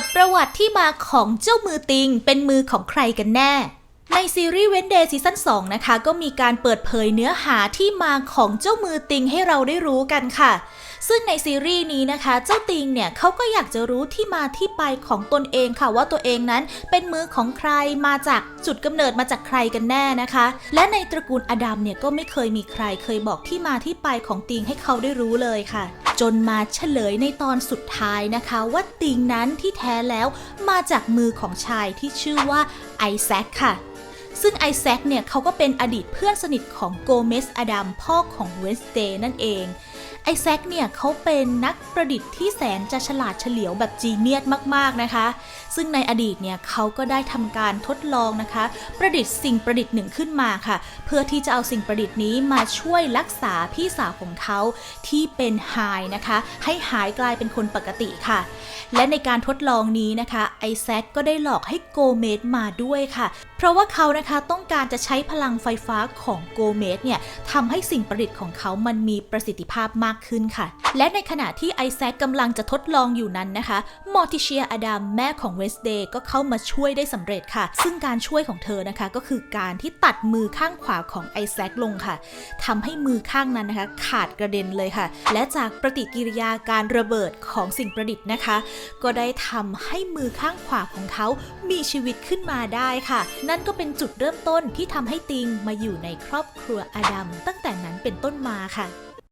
ดประวัติที่มาของเจ้ามือติง เป็นมือของใครกันแน่ ในซีรีส์เวนเดย์ซีซั่น2นะคะ ก็มีการเปิดเผยเนื้อหาที่มาของเจ้ามือติงให้เราได้รู้กันค่ะ ซึ่งในซีรีส์นี้นะคะ เจ้าติงเนี่ยเขาก็อยากจะรู้ที่มาที่ไปของตนเองค่ะว่าตัวเองนั้นเป็นมือของใครมาจากจุดกำเนิดมาจากใครกันแน่นะคะ และในตระกูลอดัมเนี่ยก็ไม่เคยมีใครเคยบอกที่มาที่ไปของติงให้เขาได้รู้เลยค่ะ จนมาเฉลยในตอนสุดท้ายนะคะว่าติงนั้นที่แท้แล้วมาจากมือของชายที่ชื่อว่าไอแซคค่ะ ซึ่งไอแซคเนี่ยเขาก็เป็นอดีตเพื่อนสนิทของโกเมสอดัมพ่อของเวนสเดย์นั่นเอง ไอแซคเนี่ยเขาเป็นนักประดิษฐ์ที่แสนจะฉลาดเฉลียวแบบจีเนียสมากๆนะคะ ซึ่งในอดีตเนี่ยเขาก็ได้ทำการทดลองนะคะ ประดิษฐ์สิ่งประดิษฐ์หนึ่งขึ้นมาค่ะ เพื่อที่จะเอาสิ่งประดิษฐ์นี้มาช่วยรักษาพี่สาวของเขาที่เป็นไฮนะคะ ให้หายกลายเป็นคนปกติค่ะ และในการทดลองนี้นะคะไอแซคก็ได้หลอกให้โกเมสมาด้วยค่ะ เพราะว่าเขานะคะต้องการจะใช้พลังไฟฟ้าของโกเมสเนี่ยทำให้สิ่งประดิษฐ์ของเขามันมีประสิทธิภาพมากขึ้นค่ะ และในขณะที่ไอแซคกำลังจะทดลองอยู่นั้นนะคะมอร์ติเชียอดัมแม่ของเวสเดย์ก็เข้ามาช่วยได้สำเร็จค่ะ ซึ่งการช่วยของเธอนะคะก็คือการที่ตัดมือข้างขวาของไอแซคลงค่ะทำให้มือข้างนั้นนะคะ ขาดกระเด็นเลยค่ะ และจากปฏิกิริยาการระเบิดของสิ่งประดิษฐ์นะคะ ก็ได้ทำให้มือข้างขวาของเขามีชีวิตขึ้นมาได้ค่ะ นั่นก็เป็นจุดเริ่มต้นที่ทำให้ติงมาอยู่ในครอบครัวอดัมตั้งแต่นั้นเป็นต้นมาค่ะ